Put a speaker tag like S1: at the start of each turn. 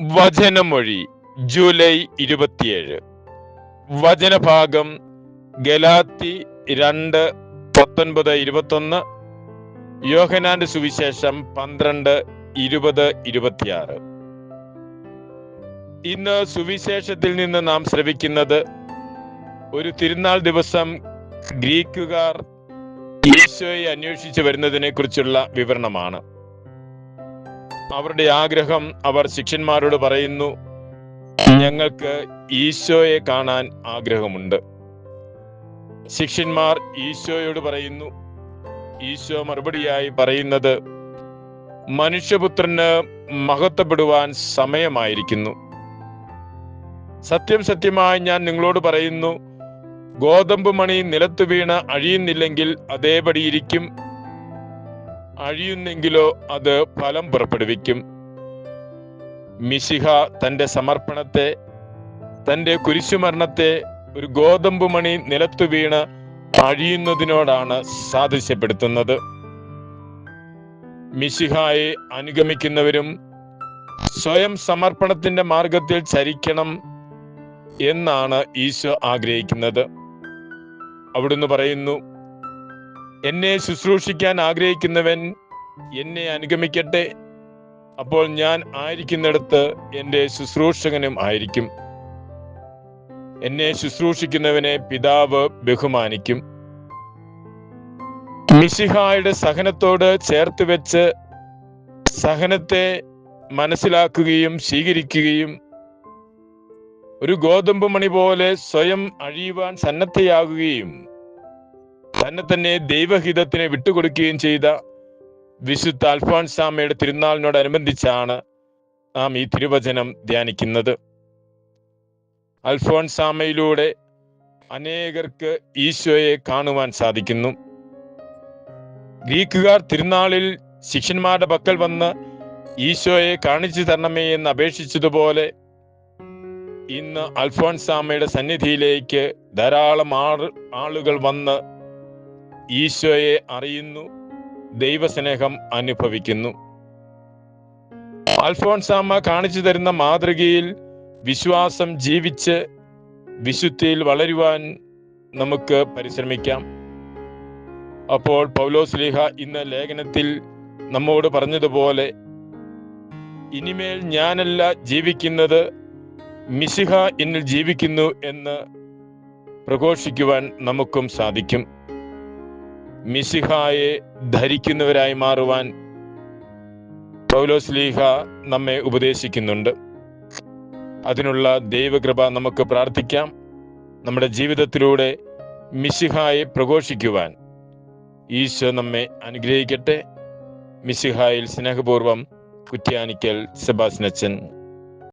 S1: വചനമൊഴി July ഇരുപത്തിയേഴ്. വചനഭാഗം ഗലാത്തി രണ്ട് പത്തൊൻപത് ഇരുപത്തൊന്ന്. യോഹനാന്റെ സുവിശേഷം പന്ത്രണ്ട് ഇരുപത് ഇരുപത്തിയാറ്. ഇന്ന് സുവിശേഷത്തിൽ നിന്ന് നാം ശ്രവിക്കുന്നത് ഒരു തിരുനാൾ ദിവസം ഗ്രീക്കുകാർ ഈശോയെ അന്വേഷിച്ചു വരുന്നതിനെ കുറിച്ചുള്ള വിവരണമാണ്. അവരുടെ ആഗ്രഹം അവർ ശിഷ്യന്മാരോട് പറയുന്നു ഞങ്ങൾക്ക് ഈശോയെ കാണാൻ ആഗ്രഹമുണ്ട്. ശിഷ്യന്മാർ ഈശോയോട് പറയുന്നു ഈശോ മറുപടിയായി പറയുന്നത് മനുഷ്യപുത്രന് മഹത്വപ്പെടുവാൻ സമയമായിരിക്കുന്നു. സത്യം സത്യമായി ഞാൻ നിങ്ങളോട് പറയുന്നു ഗോതമ്പ് മണി നിലത്തു വീണ അഴിയുന്നില്ലെങ്കിൽ അതേപടി ഇരിക്കും. അഴിയുന്നെങ്കിലോ അത് ഫലം പുറപ്പെടുവിക്കും. മിശിഹ തന്റെ സമർപ്പണത്തെ തന്റെ കുരിശുമരണത്തെ ഒരു ഗോതമ്പ് മണി നിലത്തു വീണ് അഴിയുന്നതിനോടാണ് സാദൃശ്യപ്പെടുത്തുന്നത്. മിശിഹായെ അനുഗമിക്കുന്നവരും സ്വയം സമർപ്പണത്തിന്റെ മാർഗത്തിൽ ചരിക്കണം എന്നാണ് ഈശോ ആഗ്രഹിക്കുന്നത്. അവിടുന്ന് പറയുന്നു എന്നെ ശുശ്രൂഷിക്കാൻ ആഗ്രഹിക്കുന്നവൻ എന്നെ അനുഗമിക്കട്ടെ. അപ്പോൾ ഞാൻ ആയിരിക്കുന്നിടത്ത് എന്റെ ശുശ്രൂഷകനും ആയിരിക്കും. എന്നെ ശുശ്രൂഷിക്കുന്നവനെ പിതാവ് ബഹുമാനിക്കും. മിശിഹായുടെ സഹനത്തോട് ചേർത്ത് വെച്ച് സഹനത്തെ മനസ്സിലാക്കുകയും സ്വീകരിക്കുകയും ഒരു ഗോതമ്പ് മണി പോലെ സ്വയം അഴിയുവാൻ സന്നദ്ധയാകുകയും തന്നെ തന്നെ ദൈവഹിതത്തിന് വിട്ടുകൊടുക്കുകയും ചെയ്ത വിശുദ്ധ അൽഫോൻസാമയുടെ തിരുനാളിനോടനുബന്ധിച്ചാണ് നാം ഈ തിരുവചനം ധ്യാനിക്കുന്നത്. അൽഫോൻസാമയിലൂടെ അനേകർക്ക് ഈശോയെ കാണുവാൻ സാധിക്കുന്നു. ഗ്രീക്കുകാർ തിരുനാളിൽ ശിഷ്യന്മാരുടെ പക്കൽ വന്ന് ഈശോയെ കാണിച്ചു തരണമേ എന്ന് അപേക്ഷിച്ചതുപോലെ ഇന്ന് അൽഫോൻസാമയുടെ സന്നിധിയിലേക്ക് ധാരാളം ആളുകൾ വന്ന് ഈശോയെ അറിയുന്നു ദൈവസ്നേഹം അനുഭവിക്കുന്നു. അൽഫോൺസാമ്മ കാണിച്ചു തരുന്ന മാതൃകയിൽ വിശ്വാസം ജീവിച്ച് വിശുദ്ധിയിൽ വളരുവാൻ നമുക്ക് പരിശ്രമിക്കാം. അപ്പോൾ പൗലോസ്ലിഹ ഇന്ന് ലേഖനത്തിൽ നമ്മോട് പറഞ്ഞതുപോലെ ഇനിമേൽ ഞാനല്ല ജീവിക്കുന്നത് മിസിഹ എന്നിൽ ജീവിക്കുന്നു എന്ന് പ്രഘോഷിക്കുവാൻ നമുക്കും സാധിക്കും. മിശിഹായെ ധരിക്കുന്നവരായി മാറുവാൻ പൗലോസ് ലീഹ നമ്മെ ഉപദേശിക്കുന്നുണ്ട്. അതിനുള്ള ദൈവകൃപ നമുക്ക് പ്രാർത്ഥിക്കാം. നമ്മുടെ ജീവിതത്തിലൂടെ മിശിഹായെ പ്രഘോഷിക്കുവാൻ ഈശോ നമ്മെ അനുഗ്രഹിക്കട്ടെ. മിശിഹായിൽ സ്നേഹപൂർവം കുറ്റ്യാനിക്കൽ സെബാസ്നച്ചൻ